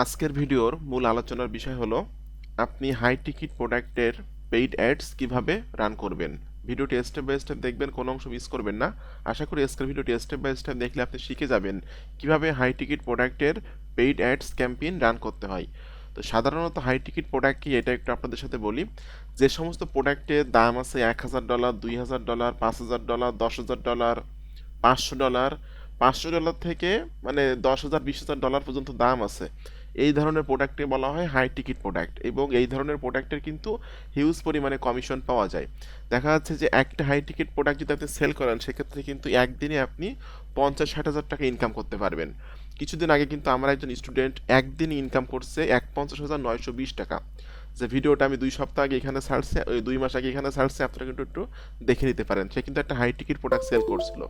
আজকের ভিডিওর মূল আলোচনার বিষয় হলো, আপনি হাই টিকিট প্রোডাক্টের পেইড অ্যাডস কীভাবে রান করবেন? ভিডিওটি স্টেপ বাই স্টেপ দেখবেন, কোনো অংশ মিস করবেন না। আশা করি আজকের ভিডিওটি স্টেপ বাই স্টেপ দেখলে আপনি শিখে যাবেন কীভাবে হাই টিকিট প্রোডাক্টের পেইড অ্যাডস ক্যাম্পেইন রান করতে হয়। তো সাধারণত হাই টিকিট প্রোডাক্ট কি, এটা একটু আপনাদের সাথে বলি। যে সমস্ত প্রোডাক্টের দাম আছে এক হাজার ডলার দুই হাজার ডলার পাঁচ হাজার ডলার দশ হাজার ডলার পাঁচশো ডলার পাঁচশো ডলার থেকে মানে দশ হাজার, বিশ হাজার ডলার পর্যন্ত দাম আছে। এই ধরনের প্রোডাক্টকে বলা হয় হাই টিকিট প্রোডাক্ট এবং এই ধরনের প্রোডাক্টের কিন্তু হিউজ পরিমাণে কমিশন পাওয়া যায়। দেখা যাচ্ছে যে একটা হাই টিকিট প্রোডাক্ট যদি আপনি সেল করেন, সেক্ষেত্রে কিন্তু একদিনে আপনি পঞ্চাশ ষাট হাজার টাকা ইনকাম করতে পারবেন। কিছুদিন আগে কিন্তু আমার একজন স্টুডেন্ট একদিন ইনকাম করছে এক পঞ্চাশ হাজার নয়শো বিশ টাকা। যে ভিডিওটা আমি দুই সপ্তাহ আগে এখানে ছাড়ছে, ওই দুই মাস আগে এখানে ছাড়ছে, আপনারা কিন্তু একটু দেখে নিতে পারেন। সে কিন্তু একটা হাই টিকিট প্রোডাক্ট সেল করছিল।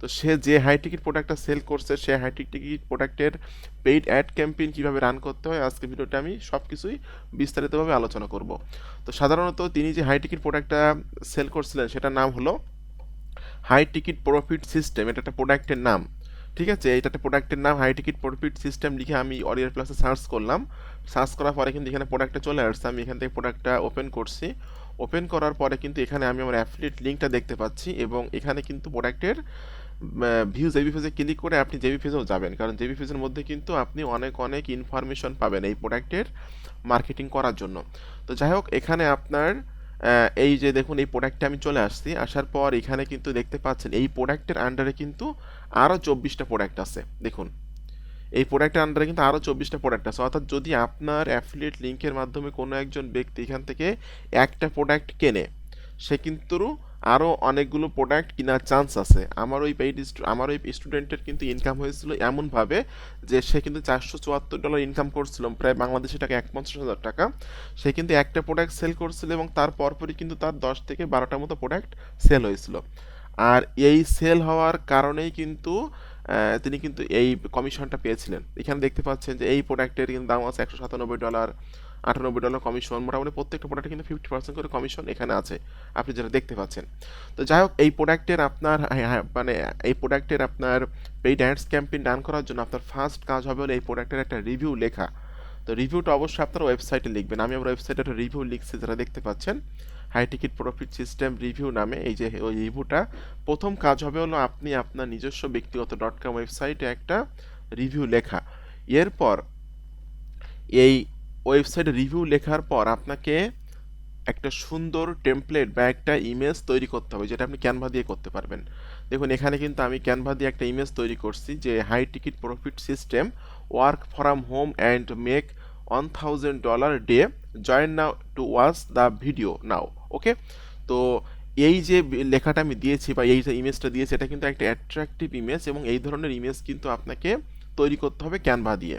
তো সে যে হাই টিকিট প্রোডাক্টটা সেল করছে, সে হাই টিকিট প্রোডাক্টের পেইড অ্যাড ক্যাম্পেইন কীভাবে রান করতে হয়, আজকে ভিডিওটা আমি সব কিছুই বিস্তারিতভাবে আলোচনা করব। তো সাধারণত তিনি যে হাই টিকিট প্রোডাক্টটা সেল করছিলেন, সেটার নাম হলো হাই টিকিট প্রফিট সিস্টেম এটা একটা প্রোডাক্টের নাম। ঠিক আছে? একটা প্রোডাক্টের নাম হাই টিকিট প্রফিট সিস্টেম লিখে আমি অরিয়ার প্লাসে সার্চ করলাম। সার্চ করার পরে কিন্তু এখানে প্রোডাক্টটা চলে আসছে। আমি এখান থেকে প্রোডাক্টটা ওপেন করছি। ওপেন করার পরে কিন্তু এখানে আমি আমার অ্যাফিলিয়েট লিঙ্কটা দেখতে পাচ্ছি এবং এখানে কিন্তু প্রোডাক্টের ভিউ জেবি ফেজে ক্লিক করে আপনি জেবি ফেজেও যাবেন। কারণ জেবি ফেজের মধ্যে কিন্তু আপনি অনেক অনেক ইনফরমেশন পাবেন এই প্রোডাক্টের মার্কেটিং করার জন্য। তো যাই হোক, এখানে আপনার এই যে দেখুন, এই প্রোডাক্টে আমি চলে আসছি। আসার পর এখানে কিন্তু দেখতে পাচ্ছেন, এই প্রোডাক্টের আন্ডারে কিন্তু আরও চব্বিশটা প্রোডাক্ট আছে। দেখুন, এই প্রোডাক্টের আন্ডারে কিন্তু আরও চব্বিশটা প্রোডাক্ট আছে। অর্থাৎ যদি আপনার অ্যাফিলিয়েট লিঙ্কের মাধ্যমে কোনো একজন ব্যক্তি এখান থেকে একটা প্রোডাক্ট কেনে, সে কিন্তু আরও অনেকগুলো প্রোডাক্ট কেনার চান্স আছে। আমার ওই পেইড আমার ওই স্টুডেন্টের কিন্তু ইনকাম হয়েছিল এমনভাবে যে সে কিন্তু চারশো চুয়াত্তর ডলার ইনকাম করছিল, প্রায় বাংলাদেশি টাকা এক পঞ্চাশ হাজার টাকা। সে কিন্তু একটা প্রোডাক্ট সেল করছিল এবং তার পরপরই কিন্তু তার দশ থেকে বারোটার মতো প্রোডাক্ট সেল হয়েছিল। আর এই সেল হওয়ার কারণেই কিন্তু তিনি কিন্তু এই কমিশনটা পেয়েছিলেন। এখানে দেখতে পাচ্ছেন যে এই প্রোডাক্টের কিন্তু দাম আছে একশো সাতানব্বই ডলার আটানব্বই ডলার কমিশন মোটামুটি প্রত্যেকটা প্রোডাক্টে কিন্তু ফিফটি পার্সেন্ট করে কমিশন এখানে আছে, আপনি যেটা দেখতে পাচ্ছেন। তো যাই হোক, এই প্রোডাক্টের আপনার মানে এই প্রোডাক্টের আপনার পেইড অ্যাডস ক্যাম্পেইন রান করার জন্য আপনার ফার্স্ট কাজ হবে হলো এই প্রোডাক্টের একটা রিভিউ লেখা। তো রিভিউটা অবশ্যই আপনার ওয়েবসাইটে লিখবেন। আমি আমার ওয়েবসাইটে একটা রিভিউ লিখছি যারা দেখতে পাচ্ছেন। High ticket profit system review নামে এই যে ওই রিভিউটা প্রথম কাজ হবে হলো আপনি আপনার নিজস্ব ব্যক্তিগত ডট কম ওয়েবসাইটে একটা রিভিউ লেখা। এরপর এই ওয়েবসাইটে রিভিউ লেখার পর আপনাকে একটা সুন্দর টেমপ্লেট বা একটা ইমেজ তৈরি করতে হবে, যেটা আপনি ক্যানভা দিয়ে করতে পারবেন। দেখুন, এখানে কিন্তু আমি ক্যানভা দিয়ে একটা ইমেজ তৈরি করছি, যে high ticket profit system work from home and make one thousand dollar day join now to watch the video now okay তো এই যে লেখাটা আমি দিয়েছি বা এই যে ইমেজটা দিয়েছি, এটা কিন্তু একটা অ্যাট্রাকটিভ ইমেজ এবং এই ধরনের ইমেজ কিন্তু আপনাকে তৈরি করতে হবে ক্যানভা দিয়ে।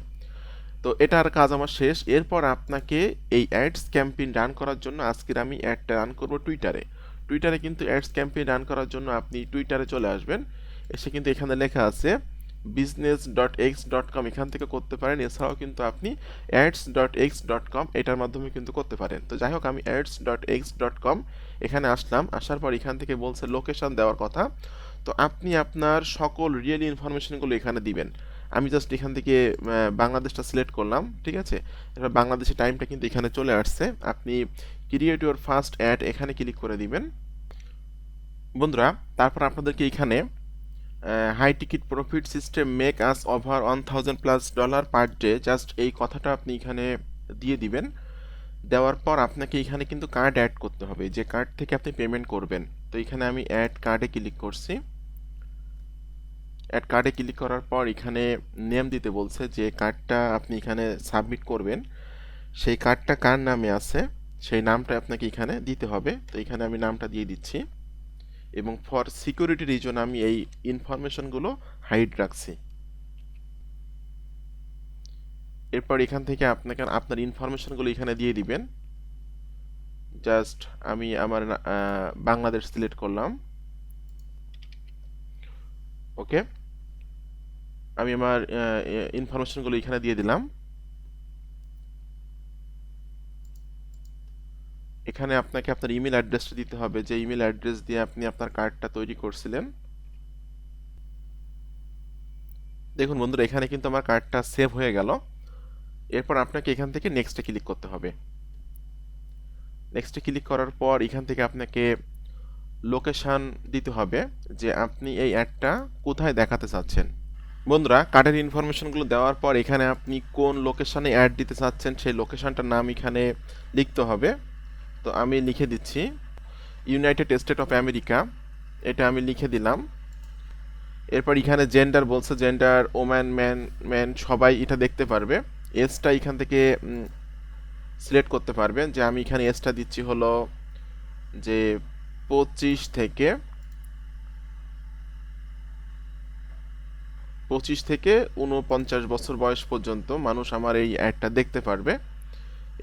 তো এটার কাজ আমার শেষ। এরপর আপনাকে এই অ্যাডস ক্যাম্পেইন রান করার জন্য আজকের আমি অ্যাডটা রান করব টুইটারে টুইটারে কিন্তু অ্যাডস ক্যাম্পেইন রান করার জন্য আপনি টুইটারে চলে আসবেন। এসে কিন্তু এখানে লেখা আছে business dot X dot com এখান থেকে করতে পারেন। এছাড়াও কিন্তু আপনি ads dot X dot com এটার মাধ্যমে কিন্তু করতে পারেন। তো যাই হোক, আমি ads dot X dot com এখানে আসলাম। আসার পর এখান থেকে বলছে লোকেশন দেওয়ার কথা। তো আপনি আপনার সকল রিয়েল ইনফরমেশনগুলো এখানে দিবেন। আমি জাস্ট এখান থেকে বাংলাদেশটা সিলেক্ট করলাম, ঠিক আছে? এবার বাংলাদেশের টাইমটা কিন্তু এখানে চলে আসছে। আপনি ক্রিয়েট ইউর ফার্স্ট অ্যাড এখানে ক্লিক করে দিবেন। বন্ধুরা, তারপর আপনাদেরকে এখানে high ticket profit system make us over one thousand plus dollar per day just এই কথাটা আপনি এখানে দিয়ে দিবেন। দেওয়ার পর আপনাকে এখানে কিন্তু কার্ড অ্যাড করতে হবে। যে কার্ড থেকে আপনি পেমেন্ট করবেন। তো এখানে আমি অ্যাড কার্ডে ক্লিক করছি। অ্যাড কার্ডে ক্লিক করার পর এখানে নেম দিতে বলছে যে কার্ডটা আপনি এখানে সাবমিট করবেন। সেই কার্ডটা কার নামে আছে? সেই নামটা আপনাকে এখানে দিতে হবে। তো এখানে আমি নামটা দিয়ে দিচ্ছি। এবং ফর সিকিউরিটি রিজন আমি এই ইনফরমেশনগুলো হাইড রাখছি। এরপর এখান থেকে আপনাকে, আপনার ইনফরমেশনগুলো এখানে দিয়ে দিবেন। জাস্ট আমি আমার বাংলাদেশ সিলেক্ট করলাম। ওকে আমি আমার ইনফরমেশনগুলো এখানে দিয়ে দিলাম। এখানে আপনাকে আপনার ইমেল অ্যাড্রেসটা দিতে হবে। যে ইমেল অ্যাড্রেস দিয়ে আপনি আপনার কার্ডটা তৈরি করছিলেন। দেখুন বন্ধুরা, এখানে কিন্তু আমার কার্ডটা সেভ হয়ে গেল। এরপর আপনাকে এখান থেকে নেক্সটে ক্লিক করতে হবে। নেক্সটে ক্লিক করার পর এখান থেকে আপনাকে লোকেশান দিতে হবে যে আপনি এই অ্যাডটা কোথায় দেখাতে চাচ্ছেন। বন্ধুরা, কার্ডের ইনফরমেশনগুলো দেওয়ার পর এখানে আপনি কোন লোকেশানে অ্যাড দিতে চাচ্ছেন সেই লোকেশানটার নাম এখানে লিখতে হবে। তো আমি লিখে দিচ্ছি ইউনাইটেড স্টেট অফ আমেরিকা এটা আমি লিখে দিলাম। এরপর এখানে জেন্ডার বলছে জেন্ডার ওম্যান ম্যান ম্যান সবাই এটা দেখতে পারবে। এসটা এখান থেকে সিলেক্ট করতে পারবেন যে আমি এখানে এসটা দিচ্ছি হলো যে পঁচিশ থেকে পঁচিশ থেকে উনপঞ্চাশ বছর বয়স পর্যন্ত মানুষ আমার এই অ্যাডটা দেখতে পারবে।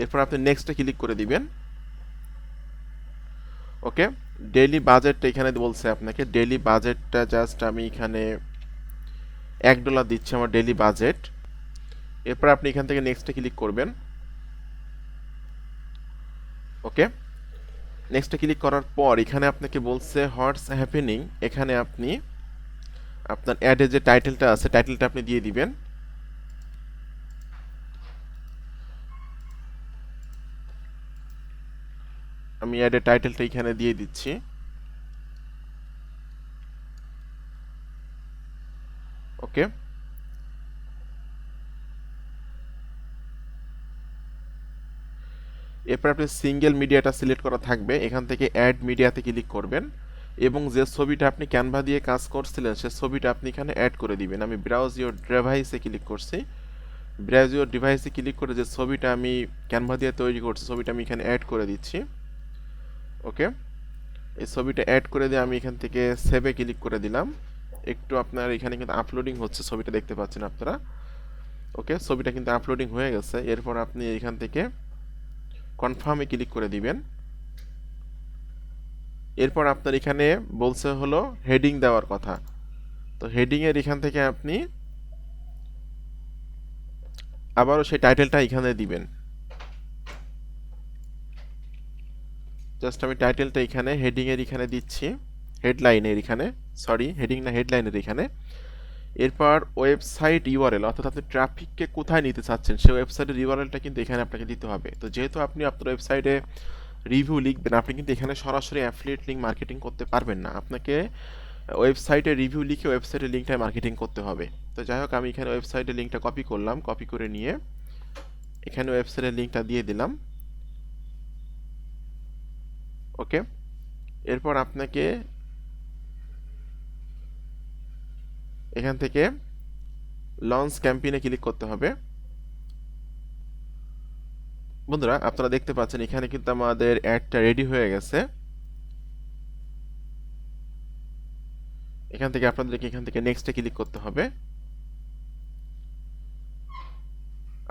এরপর আপনি নেক্সটে ক্লিক করে দিবেন। ওকে? ডেইলি বাজেটটা এখানে বলছে আপনাকে। ডেইলি বাজেটটা জাস্ট আমি এখানে এক ডলার দিচ্ছি আমার ডেইলি বাজেট এরপর আপনি এখান থেকে নেক্সটে ক্লিক করবেন। ওকে? নেক্সটে ক্লিক করার পর এখানে আপনাকে বলছে হোয়াটস হ্যাপেনিং এখানে আপনি আপনার অ্যাডে যে টাইটেলটা আছে টাইটেলটা আপনি দিয়ে দিবেন। আমি অ্যাডের টাইটেলটা এখানে দিয়ে দিচ্ছি। ওকে এরপর আপনি সিঙ্গেল মিডিয়াটা সিলেক্ট করা থাকবে। এখান থেকে অ্যাড মিডিয়াতে ক্লিক করবেন। এবং যে ছবিটা আপনি ক্যানভা দিয়ে কাজ করছিলেন, সে ছবিটা আপনি এখানে অ্যাড করে দিবেন। আমি ব্রাউজ ইউর ডিভাইসে ক্লিক করছি। ব্রাউজ ইউর ডিভাইসে ক্লিক করে যে ছবিটা আমি ক্যানভা দিয়ে তৈরি করছি, ছবিটা আমি এখানে অ্যাড করে দিচ্ছি। ওকে এই ছবিটা অ্যাড করে দিয়ে আমি এখান থেকে সেভে ক্লিক করে দিলাম। একটু আপনার এখানে কিন্তু আপলোডিং হচ্ছে, ছবিটা দেখতে পাচ্ছেন আপনারা। ওকে ছবিটা কিন্তু আপলোডিং হয়ে গেছে। এরপর আপনি এখান থেকে কনফার্মে ক্লিক করে দিবেন। এরপর আপনার এখানে বলছে হলো হেডিং দেওয়ার কথা। তো হেডিংয়ের এখান থেকে আপনি আবারও সেই টাইটেলটা এখানে দিবেন। জাস্ট আমি টাইটেলটা এখানে হেডিংয়ের এখানে দিচ্ছি। হেডলাইনের এখানে সরি হেডিং না হেডলাইনের এখানে। এরপর ওয়েবসাইট ইউআরএল অর্থাৎ আপনি ট্রাফিককে কোথায় নিতে চাচ্ছেন, সেই ওয়েবসাইটের ইউআরএলটা কিন্তু এখানে আপনাকে দিতে হবে। তো যেহেতু আপনি আপনার ওয়েবসাইটে রিভিউ লিখবেন আপনি কিন্তু এখানে সরাসরি অ্যাফিলিয়েট লিঙ্ক মার্কেটিং করতে পারবেন না। আপনাকে ওয়েবসাইটে রিভিউ লিখে ওয়েবসাইটের লিঙ্কটায় মার্কেটিং করতে হবে। তো যাই হোক, আমি এখানে ওয়েবসাইটের লিঙ্কটা কপি করলাম কপি করে নিয়ে এখানে ওয়েবসাইটের লিঙ্কটা দিয়ে দিলাম। ওকে? এরপর আপনাকে এখান থেকে লঞ্চ ক্যাম্পেইনে ক্লিক করতে হবে। বন্ধুরা, আপনারা দেখতে পাচ্ছেন এখানে কিন্তু আমাদের অ্যাডটা রেডি হয়ে গেছে। এখান থেকে আপনাদেরকে এখান থেকে নেক্সটে ক্লিক করতে হবে।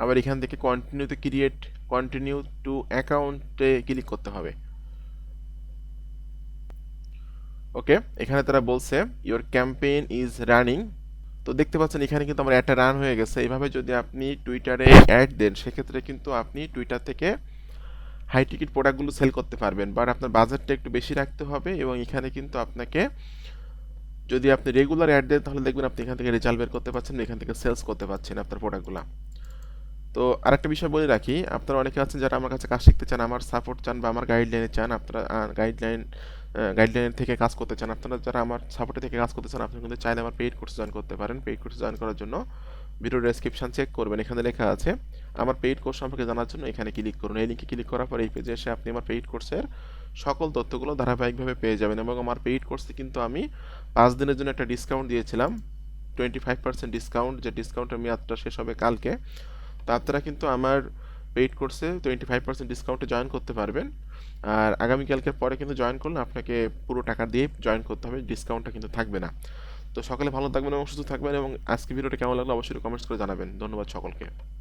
আবার এখান থেকে continue to create continue to অ্যাকাউন্টে ক্লিক করতে হবে। ওকে এখানে তারা বলছে ইওর ক্যাম্পেইন ইজ রানিং তো দেখতে পাচ্ছেন এখানে কিন্তু আমার একটা রান হয়ে গেছে। এইভাবে যদি আপনি টুইটারে অ্যাড দেন, সেক্ষেত্রে কিন্তু আপনি টুইটার থেকে হাই টিকিট প্রোডাক্টগুলো সেল করতে পারবেন। বাট আপনার বাজেটটা একটু বেশি রাখতে হবে এবং এখানে কিন্তু আপনাকে যদি আপনি রেগুলার অ্যাড দেন, তাহলে দেখবেন আপনি এখান থেকে রেজাল্ট বের করতে পারছেন এখান থেকে সেলস করতে পারছেন আপনার প্রোডাক্টগুলো তো আরেকটা বিষয় বলে রাখি, আপনারা অনেকে আছেন যারা আমার কাছে কাজ শিখতে চান, আমার সাপোর্ট চান বা আমার গাইডলাইনে চান, আপনারা গাইডলাইন গাইডলাইন থেকে কাজ করতে চান, আপনারা যারা আমার সাপোর্টে থেকে কাজ করতে চান আপনি কিন্তু চাইলে আমার পেইড কোর্স জয়েন করতে পারেন। পেইড কোর্স জয়েন করার জন্য ভিডিও ডেসক্রিপশন চেক করবেন, এখানে লেখা আছে, আমার পেইড কোর্স সম্পর্কে জানার জন্য এখানে ক্লিক করুন। এই লিঙ্কে ক্লিক করার পর এই পেজে এসে আপনি আমার পেইড কোর্সের সকল তথ্যগুলো ধারাবাহিকভাবে পেয়ে যাবেন এবং আমার পেইড কোর্সে কিন্তু আমি পাঁচ দিনের জন্য একটা ডিসকাউন্ট দিয়েছিলাম। টোয়েন্টি ফাইভ পার্সেন্ট ডিসকাউন্ট যে ডিসকাউন্টের মেয়াদটা শেষ হবে কালকে, তো আপনারা কিন্তু আমার পেইড কোর্সে টোয়েন্টি ফাইভ পার্সেন্ট ডিসকাউন্টে জয়েন করতে পারবেন। আর আগামীকালকের পরে কিন্তু জয়েন করলে আপনাকে পুরো টাকা দিয়ে জয়েন করতে হবে ডিসকাউন্টটা কিন্তু থাকবে না। তো সকালে ভালো থাকবেন এবং সুস্থ থাকবেন এবং আজকে ভিডিওটা কেমন লাগল অবশ্যই কমেন্টস করে জানাবেন। ধন্যবাদ সকলকে।